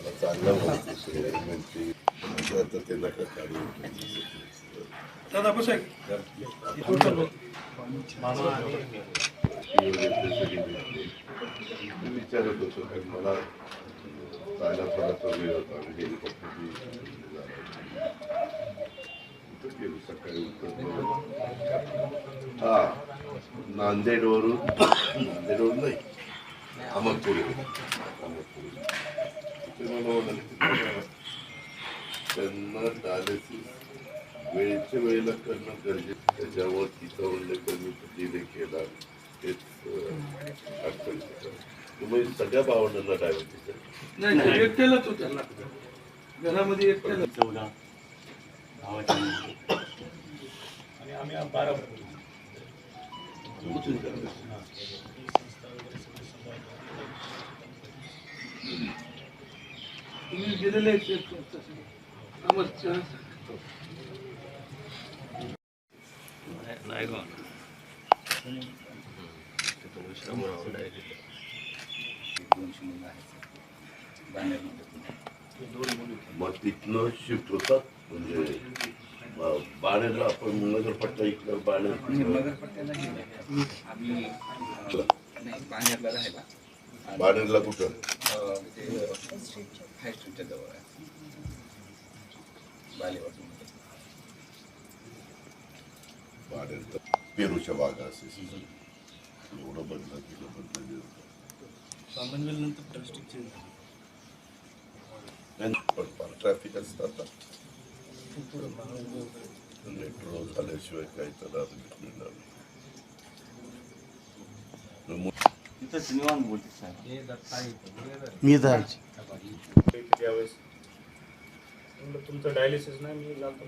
मला चांगलं वाटतं सगळ्या म्हणजे आता ते नका काढू दादा बसा एक. थोडंसं बघ. मी विचारत होतो कारण मला जायला थोडासा वेळ होता आणि हेलिकॉप्टरची कुठं गेलो सकाळी उतरलो हा नांदेडवरून नांदेडवरून नाही अहमदपुरी अहमदपुरी तिथे मला म्हणाले त्यांना डायलिसिस वेळेच्या वेळेला करणं गरजेचं त्याच्यावर तिथं उल्लेख मी तिने केला तेच अं, अडचणीचं. तुम्ही सगळ्या भावंडांना डायबिटीस आहे नाही एकट्यालाच होत्या घरामध्ये एकट्याला चौदा भावाची मुलगी. आणि आम्ही बारा तुम्ही तसं. आम्हाला मग तिथनं शिफ्ट होतात म्हणजे अं, बाणेरला आपण नगर पट्टा इकडं राहिला बाणेरला कुठं? अं, ते हाय स्ट्रीटच्या जवळ आहे बालेवाडी बाणेर तर पेरूच्या बागा असे एवढं बदला केलं बदलले पण ट्रॅफिक असतात मेट्रो झाल्याशिवाय काही त्याला मिळणार नाही. तिथंच निवांत बोलते साहेब. मी जायची. त्यावेळेस तुमचं डायलिसिस नाही मी जातो